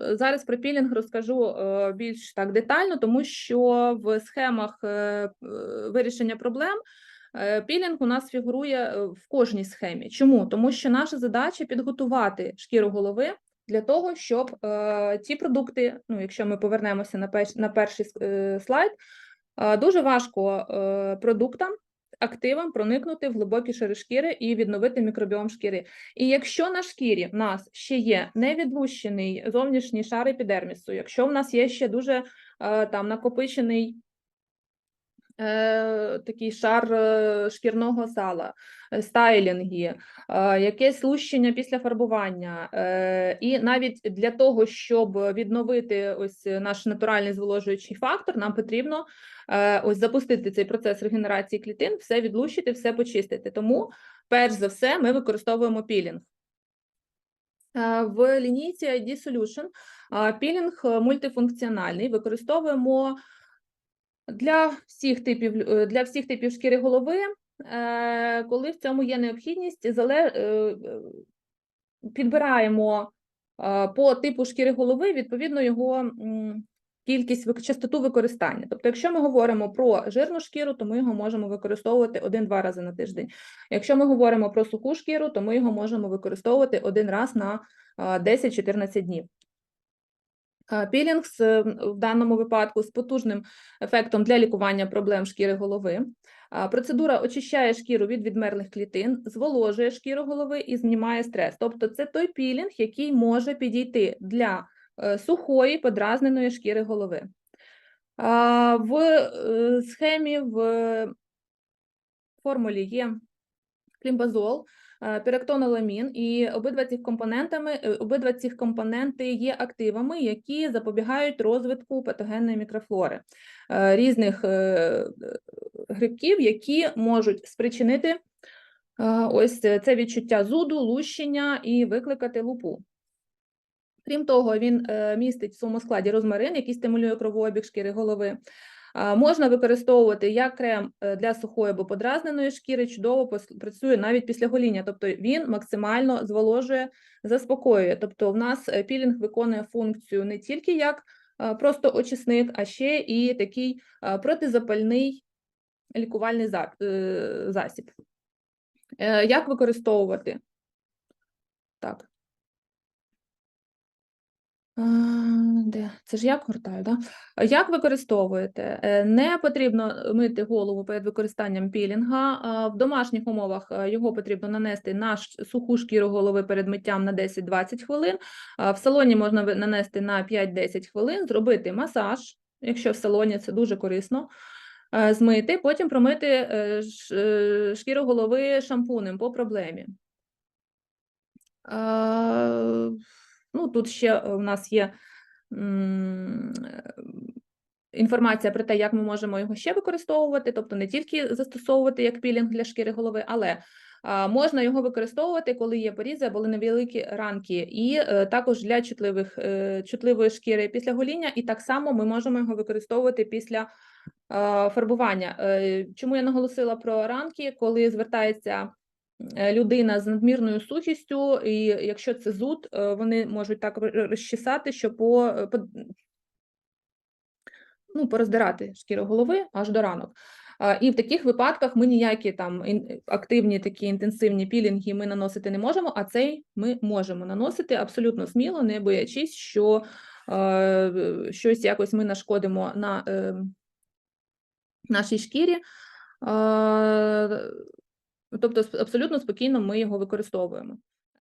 зараз про пілінг розкажу е, більш так детально, тому що в схемах е, е, вирішення проблем пілінг у нас фігурує в кожній схемі. Чому? Тому що наша задача підготувати шкіру голови для того, щоб ті продукти, ну якщо ми повернемося на, перш, на перший слайд, дуже важко продуктам. Активам проникнути в глибокі шари шкіри і відновити мікробіом шкіри. І якщо на шкірі в нас ще є невідлущений зовнішній шар епідермісу, якщо в нас є ще дуже е, там накопичений такий шар е, шкірного сала, е, стайлінги, е, якесь лущення після фарбування, е, і навіть для того, щоб відновити ось наш натуральний зволожуючий фактор, нам потрібно е, ось запустити цей процес регенерації клітин, все відлущити, все почистити. Тому, перш за все, ми використовуємо пілінг. Е, В лінійці ID Solution е, пілінг е, мультифункціональний. Використовуємо для всіх типів е, для всіх типів шкіри голови, е, коли в цьому є необхідність, е, підбираємо по типу шкіри голови відповідно його кількість частоту використання. Тобто, якщо ми говоримо про жирну шкіру, то ми його можемо використовувати один-два рази на тиждень. Якщо ми говоримо про суху шкіру, то ми його можемо використовувати один раз на е, 10-14 днів. Е, Пілінг е, в даному випадку з потужним ефектом для лікування проблем шкіри голови. Процедура очищає шкіру від відмерлих клітин, зволожує шкіру голови і знімає стрес. Тобто це той пілінг, який може підійти для е, сухої подразненої шкіри голови. В е, схемі в формулі є клімбазол, е, пірактоноламін, і обидва цих компонентами, е, обидва цих компоненти є активами, які запобігають розвитку патогенної мікрофлори е, різних грибків, які можуть спричинити ось це відчуття зуду, лущення і викликати лупу. Крім того, він містить в своєму складі розмарин, який стимулює кровообіг шкіри голови. Можна використовувати як крем е, для сухої або подразненої шкіри, чудово працює навіть після гоління, тобто він максимально зволожує, заспокоює. Тобто, в нас е, пілінг виконує функцію не тільки як е, просто очисник, а ще і такий протизапальний лікувальний засіб. Як використовувати? Так. Де? Це ж я гортаю, да? Як використовуєте? Е, Не потрібно мити голову перед використанням пілінга. В домашніх умовах е, його потрібно нанести на суху шкіру голови перед миттям на 10-20 хвилин. В салоні можна нанести на 5-10 хвилин, зробити масаж, якщо в салоні це дуже корисно. е, Змити, потім промити е, е, шкіру голови шампунем по проблемі. Е, Ну, тут ще е, у нас є е, інформація про те, як ми можемо його ще використовувати, тобто не тільки застосовувати як пілінг для шкіри голови, але можна його використовувати, коли є порізи або невеликі ранки, і е, також для чутливих, е, чутливої шкіри після гоління, і так само ми можемо його використовувати після е, фарбування. Е, Чому я наголосила про ранки, коли звертається е, людина з надмірною сухістю, і якщо це зуд, е, вони можуть так розчесати, що по, е, по ну, пороздирати шкіру голови аж до ранок. І в таких випадках ми ніякі там активні такі інтенсивні пілінги ми наносити не можемо, а цей ми можемо наносити абсолютно сміло, не боячись, що е, щось якось ми нашкодимо на е, нашій шкірі. Е, Тобто абсолютно спокійно ми його використовуємо.